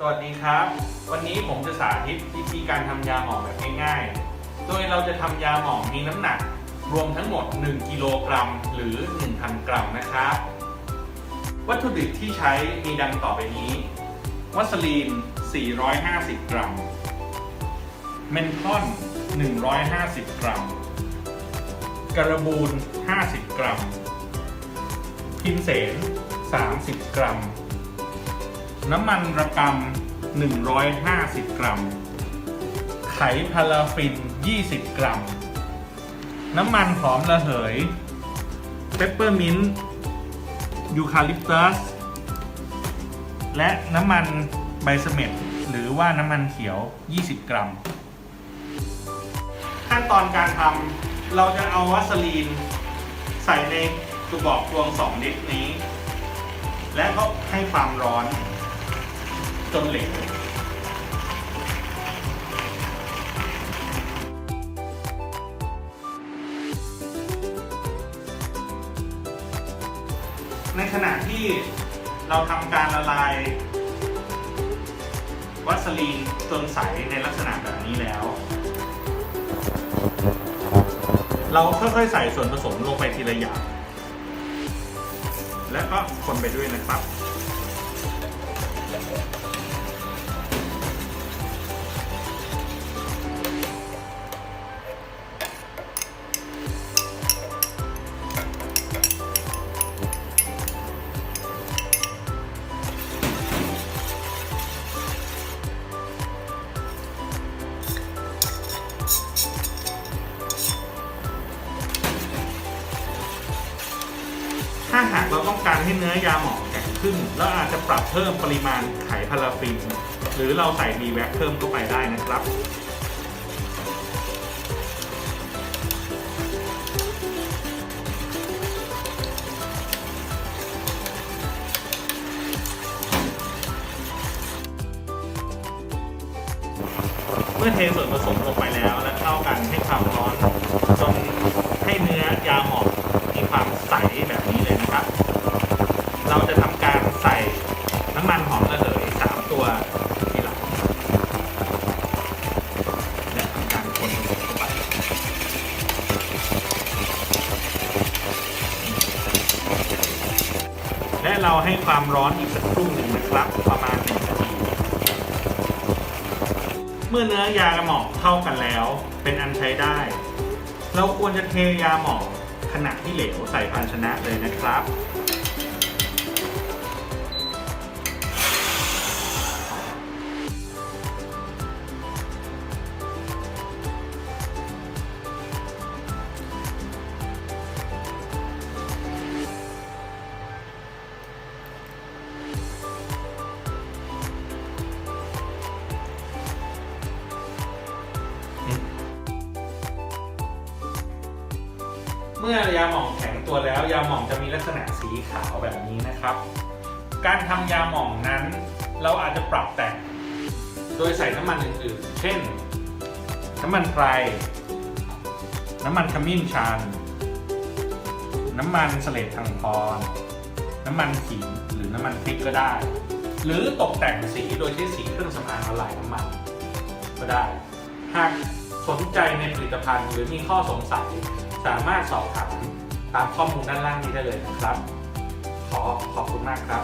สวัสดีครับ วันนี้ผมจะสาธิตวิธีการทำยาหมองแบบง่ายๆ โดยเราจะทำยาหมองมีน้ำหนัก รวมทั้งหมด 1 กิโลกรัม หรือ 1,000 กรัมนะครับ วัตถุดิบที่ใช้มีดังต่อไปนี้ วัสลีน 450 กรัม เมนทอน 150 กรัม การบูน 50 กรัม พิมเสน 30 กรัม น้ำมันระกำ150 กรัม ไขพาราฟิน 20 กรัม น้ำมันหอมระเหย เปปเปอร์มินต์ยูคาลิปตัส และน้ำมันไบเสเมตหรือว่าน้ำมันเขียว 20 กรัม ขั้นตอนการทำเราจะเอาวัสลีน ใส่ในกระบอกตวง 2 ลิตรนี้ และก็ให้ความร้อน จนเหลวในขณะที่เราทำการละลาย วัสลีนจนใสในลักษณะแบบนี้แล้ว เราค่อยๆใส่ส่วนผสมลงไปทีละอย่าง และก็คนไปด้วยนะครับ ถ้าหากเราต้องการให้เนื้อยาหมองแข็งขึ้นเราอาจจะปรับเพิ่มปริมาณไขพาราฟิน หรือเราใส่ดีแว็กเพิ่มเข้าไปได้นะครับเมื่อเทส่วนผสมลงไปแล้วและเข้ากันให้ความร้อนจน ทีหลังและทำการคนเข้าไปและเราให้ความร้อนอีกสักครู่หนึ่งนะครับประมาณ1นาทีเมื่อเนื้อยากระหม่อมเข้ากันแล้ว เป็นอันใช้ได้ เราควรจะเทยาหมองขณะที่เหลวใส่ภาชนะเลยนะครับ เมื่อยาหม่องแข็งตัวแล้ว ยาหม่องจะมีลักษณะสีขาวแบบนี้นะครับ การทำยาหม่องนั้น เราอาจจะปรับแต่งโดยใส่น้ำมันอื่นๆ เช่น น้ำมันไพรน้ำมันขมิ้นชัน น้ำมันเสลดทางพร น้ำมันขิงหรือน้ำมันพริกก็ได้ หรือตกแต่งสีโดยใช้สีเครื่องสำอางละลายน้ำมันก็ได้ หากสนใจในผลิตภัณฑ์หรือมีข้อสงสัย สามารถสอบถามตามข้อมูลด้านล่างนี้ได้เลยนะครับ ขอขอบคุณมากครับ